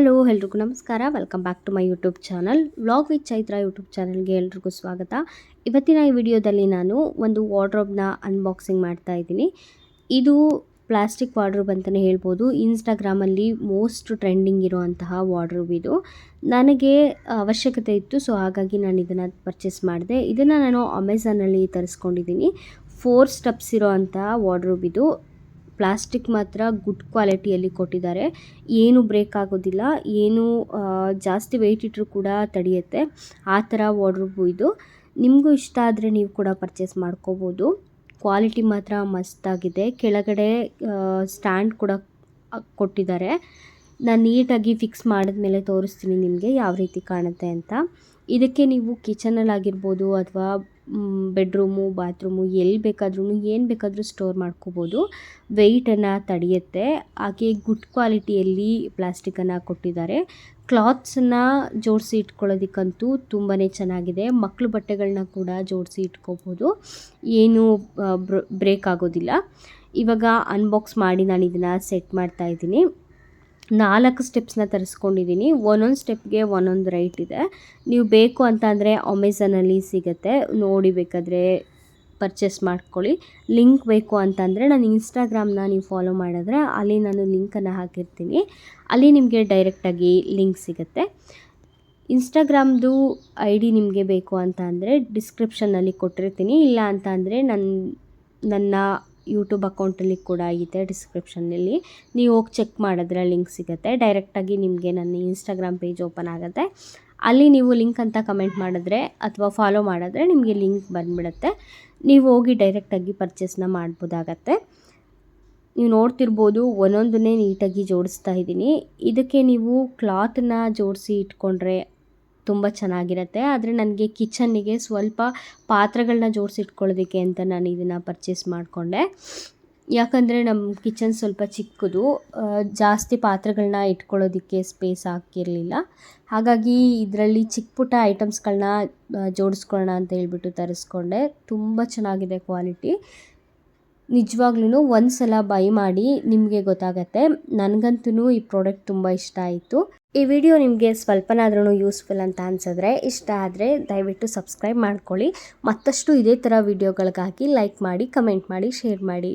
Hello, ಎಲ್ರಿಗೂ ನಮಸ್ಕಾರ. Welcome back to my YouTube channel vlog with Chaitra YouTube ಚಾನಲ್ಗೆ ಎಲ್ರಿಗೂ ಸ್ವಾಗತ. ಇವತ್ತಿನ ಈ ವಿಡಿಯೋದಲ್ಲಿ ನಾನು ಒಂದು ವಾರ್ಡ್ರೋಬ್ನ ಅನ್ಬಾಕ್ಸಿಂಗ್ ಮಾಡ್ತಾ ಇದ್ದೀನಿ. ಇದು ಪ್ಲಾಸ್ಟಿಕ್ ವಾರ್ಡ್ರೋಬ್ ಅಂತಲೇ ಹೇಳ್ಬೋದು. ಇನ್ಸ್ಟಾಗ್ರಾಮಲ್ಲಿ ಮೋಸ್ಟ್ ಟ್ರೆಂಡಿಂಗ್ ಇರುವಂತಹ ವಾರ್ಡ್ರೋಬ್ ಇದು. ನನಗೆ ಅವಶ್ಯಕತೆ ಇತ್ತು ಸೊ ಹಾಗಾಗಿ ನಾನು ಇದನ್ನು ಪರ್ಚೇಸ್ ಮಾಡಿದೆ. ಇದನ್ನು ನಾನು ಅಮೆಝಾನಲ್ಲಿ ತರಿಸ್ಕೊಂಡಿದ್ದೀನಿ. ಫೋರ್ ಸ್ಟೆಪ್ಸ್ ಇರೋ ಅಂತಹ ವಾರ್ಡ್ರೋಬ್ ಇದು. ಪ್ಲಾಸ್ಟಿಕ್ ಮಾತ್ರ ಗುಡ್ ಕ್ವಾಲಿಟಿಯಲ್ಲಿ ಕೊಟ್ಟಿದ್ದಾರೆ. ಏನು ಬ್ರೇಕ್ ಆಗೋದಿಲ್ಲ, ಏನು ಜಾಸ್ತಿ ವೆಯ್ಟ್ ಇಟ್ಟರೂ ಕೂಡ ತಡೆಯುತ್ತೆ. ಆ ಥರ ವಾರ್ಡ್ರೋಬು ಇದು. ನಿಮಗೂ ಇಷ್ಟ ಆದರೆ ನೀವು ಕೂಡ ಪರ್ಚೇಸ್ ಮಾಡ್ಕೋಬೋದು. ಕ್ವಾಲಿಟಿ ಮಾತ್ರ ಮಸ್ತಾಗಿದೆ ಕೆಳಗಡೆ ಸ್ಟ್ಯಾಂಡ್ ಕೂಡ ಕೊಟ್ಟಿದ್ದಾರೆ. ನಾನು ನೀಟಾಗಿ ಫಿಕ್ಸ್ ಮಾಡಿದ್ಮೇಲೆ ತೋರಿಸ್ತೀನಿ ನಿಮಗೆ ಯಾವ ರೀತಿ ಕಾಣುತ್ತೆ ಅಂತ. ಇದಕ್ಕೆ ನೀವು ಕಿಚನಲ್ಲಿ ಆಗಿರ್ಬೋದು ಅಥವಾ ಬೆಡ್ರೂಮು ಬಾತ್ರೂಮು ಎಲ್ಲಿ ಬೇಕಾದ್ರೂ ಏನು ಬೇಕಾದರೂ ಸ್ಟೋರ್ ಮಾಡ್ಕೋಬೋದು. ವೆಯ್ಟನ್ನು ತಡೆಯುತ್ತೆ. ಹಾಗೆ ಗುಡ್ ಕ್ವಾಲಿಟಿಯಲ್ಲಿ ಪ್ಲಾಸ್ಟಿಕನ್ನು ಕೊಟ್ಟಿದ್ದಾರೆ. ಕ್ಲಾತ್ಸನ್ನು ಜೋಡಿಸಿ ಇಟ್ಕೊಳ್ಳೋದಕ್ಕಂತೂ ತುಂಬಾ ಚೆನ್ನಾಗಿದೆ. ಮಕ್ಕಳು ಬಟ್ಟೆಗಳನ್ನ ಕೂಡ ಜೋಡಿಸಿ ಇಟ್ಕೋಬೋದು. ಏನು ಬ್ರೇಕ್ ಆಗೋದಿಲ್ಲ. ಇವಾಗ ಅನ್ಬಾಕ್ಸ್ ಮಾಡಿ ನಾನು ಇದನ್ನು ಸೆಟ್ ಮಾಡ್ತಾ ಇದ್ದೀನಿ. ನಾಲ್ಕು ಸ್ಟೆಪ್ಸ್ನ ತರಿಸ್ಕೊಂಡಿದ್ದೀನಿ ಒಂದೊಂದು ಸ್ಟೆಪ್ಗೆ ಒಂದೊಂದು ರೈಟ್ ಇದೆ. ನೀವು ಬೇಕು ಅಂತ ಅಂದರೆ ಅಮೆಝಾನಲ್ಲಿ ಸಿಗುತ್ತೆ. ನೋಡಿ ಬೇಕಾದರೆ ಪರ್ಚೇಸ್ ಮಾಡ್ಕೊಳ್ಳಿ. ಲಿಂಕ್ ಬೇಕು ಅಂತಂದರೆ ನಾನು ಇನ್ಸ್ಟಾಗ್ರಾಮ್ನ ನೀವು ಫಾಲೋ ಮಾಡಿದ್ರೆ ಅಲ್ಲಿ ನಾನು ಲಿಂಕನ್ನು ಹಾಕಿರ್ತೀನಿ. ಅಲ್ಲಿ ನಿಮಗೆ ಡೈರೆಕ್ಟಾಗಿ ಲಿಂಕ್ ಸಿಗುತ್ತೆ. ಇನ್ಸ್ಟಾಗ್ರಾಮ್ದು ಐ ಡಿ ನಿಮಗೆ ಬೇಕು ಅಂತ ಅಂದರೆ ಡಿಸ್ಕ್ರಿಪ್ಷನ್ನಲ್ಲಿ ಕೊಟ್ಟಿರ್ತೀನಿ. ಇಲ್ಲ ಅಂತ ಅಂದರೆ ನನ್ನ ನನ್ನ ಯೂಟ್ಯೂಬ್ ಅಕೌಂಟಲ್ಲಿ ಕೂಡ ಇದೆ ಡಿಸ್ಕ್ರಿಪ್ಷನ್ನಲ್ಲಿ. ನೀವು ಹೋಗಿ ಚೆಕ್ ಮಾಡಿದ್ರೆ ಲಿಂಕ್ ಸಿಗುತ್ತೆ. ಡೈರೆಕ್ಟಾಗಿ ನಿಮಗೆ ನನ್ನ ಇನ್ಸ್ಟಾಗ್ರಾಮ್ ಪೇಜ್ ಓಪನ್ ಆಗುತ್ತೆ. ಅಲ್ಲಿ ನೀವು ಲಿಂಕ್ ಅಂತ ಕಮೆಂಟ್ ಮಾಡಿದ್ರೆ ಅಥವಾ ಫಾಲೋ ಮಾಡಿದ್ರೆ ನಿಮಗೆ ಲಿಂಕ್ ಬಂದುಬಿಡುತ್ತೆ. ನೀವು ಹೋಗಿ ಡೈರೆಕ್ಟಾಗಿ ಪರ್ಚೇಸ್ನ ಮಾಡ್ಬೋದಾಗತ್ತೆ. ನೀವು ನೋಡ್ತಿರ್ಬೋದು ಒಂದೊಂದನ್ನೇ ನೀಟಾಗಿ ಜೋಡಿಸ್ತಾ ಇದ್ದೀನಿ. ಇದಕ್ಕೆ ನೀವು ಕ್ಲಾತನ್ನ ಜೋಡಿಸಿ ಇಟ್ಕೊಂಡ್ರೆ ತುಂಬ ಚೆನ್ನಾಗಿರುತ್ತೆ. ಆದರೆ ನನಗೆ ಕಿಚನ್ನಿಗೆ ಸ್ವಲ್ಪ ಪಾತ್ರೆಗಳನ್ನ ಜೋಡಿಸಿ ಇಟ್ಕೊಳ್ಳೋದಕ್ಕೆ ಅಂತ ನಾನು ಇದನ್ನು ಪರ್ಚೇಸ್ ಮಾಡಿಕೊಂಡೆ. ಯಾಕಂದರೆ ನಮ್ಮ ಕಿಚನ್ ಸ್ವಲ್ಪ ಚಿಕ್ಕದು ಜಾಸ್ತಿ ಪಾತ್ರೆಗಳನ್ನ ಇಟ್ಕೊಳ್ಳೋದಕ್ಕೆ ಸ್ಪೇಸ್ ಹಾಕಿರಲಿಲ್ಲ. ಹಾಗಾಗಿ ಇದರಲ್ಲಿ ಚಿಕ್ಕ ಪುಟ್ಟ ಐಟಮ್ಸ್ಗಳನ್ನ ಜೋಡಿಸ್ಕೊಳ್ಳೋಣ ಅಂತ ಹೇಳ್ಬಿಟ್ಟು ತರಿಸ್ಕೊಂಡೆ. ತುಂಬ ಚೆನ್ನಾಗಿದೆ ಕ್ವಾಲಿಟಿ ನಿಜವಾಗ್ಲೂ ಒಂದು ಸಲ ಬೈ ಮಾಡಿ ನಿಮಗೆ ಗೊತ್ತಾಗತ್ತೆ. ನನಗಂತೂ ಈ ಪ್ರಾಡಕ್ಟ್ ತುಂಬ ಇಷ್ಟ ಆಯಿತು. ಈ ವಿಡಿಯೋ ನಿಮಗೆ ಸ್ವಲ್ಪನಾದ್ರೂ ಯೂಸ್ಫುಲ್ ಅಂತ ಅನ್ಸಿದ್ರೆ ಇಷ್ಟ ಆದರೆ ದಯವಿಟ್ಟು ಸಬ್ಸ್ಕ್ರೈಬ್ ಮಾಡ್ಕೊಳ್ಳಿ. ಮತ್ತಷ್ಟು ಇದೇ ಥರ ವಿಡಿಯೋಗಳಿಗಾಗಿ ಲೈಕ್ ಮಾಡಿ ಕಮೆಂಟ್ ಮಾಡಿ ಶೇರ್ ಮಾಡಿ.